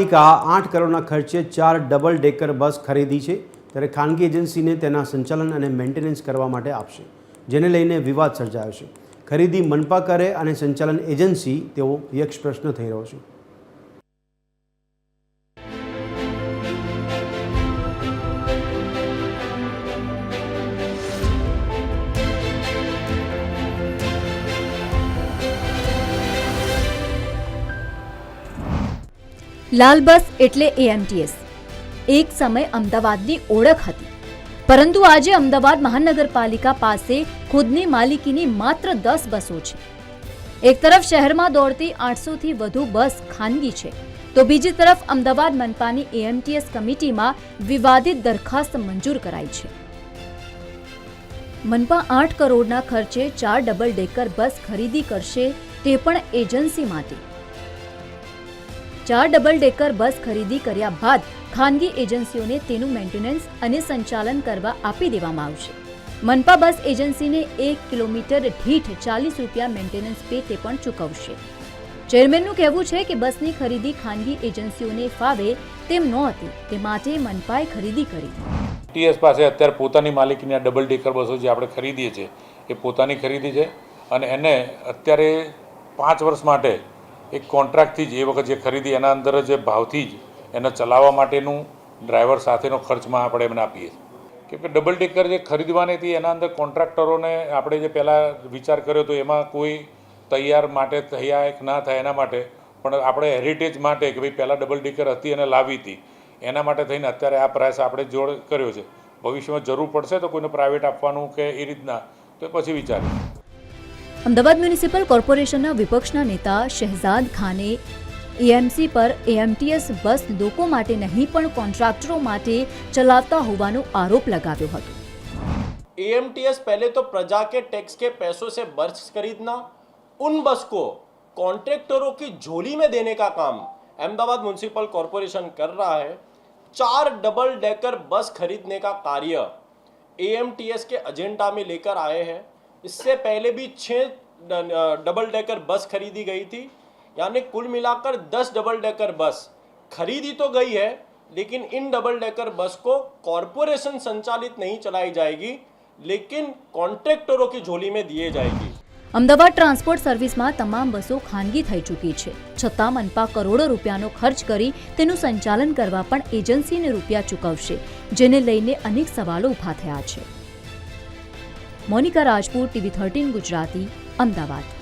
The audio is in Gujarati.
પાલિકા આઠ કરોડના ખર્ચે ચાર ડબલ ડેકર બસ ખરીદી છે, ત્યારે ખાનગી એજન્સીને તેના સંચાલન અને મેન્ટેનન્સ કરવા માટે આપશે, જેને લઈને વિવાદ સર્જાયો છે. ખરીદી મનપા કરે અને સંચાલન એજન્સી તેવો યક્ષ પ્રશ્ન થઈ રહ્યો છે. લાલ બસ એટલે એએમટીએસ એક સમય અમદાવાદની ઓળખ હતી. પરંતુ આજે અમદાવાદ મહાનગરપાલિકા પાસે ખુદની માલિકીની માત્ર દસ બસો છે. એક તરફ શહેરમાં દોડતી આઠસોથી વધુ બસ ખાનગી છે, તો બીજી તરફ અમદાવાદ મનપાની એએમટીએસ કમિટીમાં વિવાદિત દરખાસ્ત મંજૂર કરાઈ છે. મનપા આઠ કરોડના ખર્ચે ચાર ડબલ ડેકર બસ ખરીદી કરશે તે પણ એજન્સી માટે. ચાર ડબલ ડેકર બસ ખરીદી કર્યા બાદ ખાનગી એજન્સીઓને તેનું મેન્ટેનન્સ અને સંચાલન કરવા આપી દેવામાં આવશે. મનપા બસ એજન્સીને એક કિલોમીટર દીઠ ચાલીસ રૂપિયા મેન્ટેનન્સ પે તે પણ ચૂકવશે. ચેરમેનનું કહેવું છે કે બસની ખરીદી ખાનગી એજન્સીઓને ફાવે તેમ નહોતી, તે માટે મનપાએ ખરીદી કરી. ટીએસ પાસે અત્યારે પોતાની માલિકીની આ ડબલ ડેકર બસો જે આપણે ખરીદીએ છીએ, એ પોતાની ખરીદી છે અને એને અત્યારે પાંચ વર્ષ માટે એક કોન્ટ્રાક્ટથી જ એ વખત જે ખરીદી એના અંદર જે ભાવથી જ એને ચલાવવા માટેનું ડ્રાઈવર સાથેનો ખર્ચમાં આપણે એમને આપીએ કેમ કે ડબલ ડેકર જે ખરીદવાની હતી, એના અંદર કોન્ટ્રાક્ટરોને આપણે જે પહેલાં વિચાર કર્યો તો એમાં કોઈ તૈયાર માટે તૈયાર ના થાય એના માટે, પણ આપણે હેરિટેજ માટે કે ભાઈ પહેલાં ડબલ ડેકર હતી અને લાવી હતી, એના માટે થઈને અત્યારે આ પ્રયાસ આપણે જોડ કર્યો છે. ભવિષ્યમાં જરૂર પડશે તો કોઈને પ્રાઇવેટ આપવાનું કે એ રીતના, તો પછી વિચારીએ. અમદાવાદ મ્યુનિસિપલ કોર્પોરેશનના વિપક્ષના નેતા શહેજાદ ખાને એએમસી પર એએમટીએસ બસ લોકો માટે નહીં પણ કોન્ટ્રાક્ટરો માટે ચલાવતા હોવાનો આરોપ લગાવ્યો હતો एएमटीएस पहले तो प्रजा के टैक्स के पैसों से बस खरीदना उन बस को कॉन्ट्रैक्टरों की झोली में देने का काम अहमदाबाद म्यूनसिपल कॉरपोरेशन कर रहा है चार डबल डेकर बस खरीदने का कार्य एएमटीएस के एजेंडा में लेकर आए हैं इससे पहले भी छः डबल डेकर बस खरीदी गई थी यानी कुल मिलाकर दस डबल डेकर बस खरीदी तो गई है लेकिन इन डबल डेकर बस को कॉरपोरेशन संचालित नहीं चलाई जाएगी लेकिन कॉन्ट्रैक्टरों की झोली में दिए जाएगी અમદાવાદ ટ્રાન્સપોર્ટ સર્વિસમાં તમામ બસો ખાનગી થઈ ચૂકી છે છતાં મનપા કરોડો રૂપિયાનો ખર્ચ કરી તેનું સંચાલન કરવા પણ એજન્સીને રૂપિયા ચૂકવશે જેને લઈને અનેક સવાલો ઊભા થયા છે Monika Rajput TV thirteen Gujarati Ahmedabad.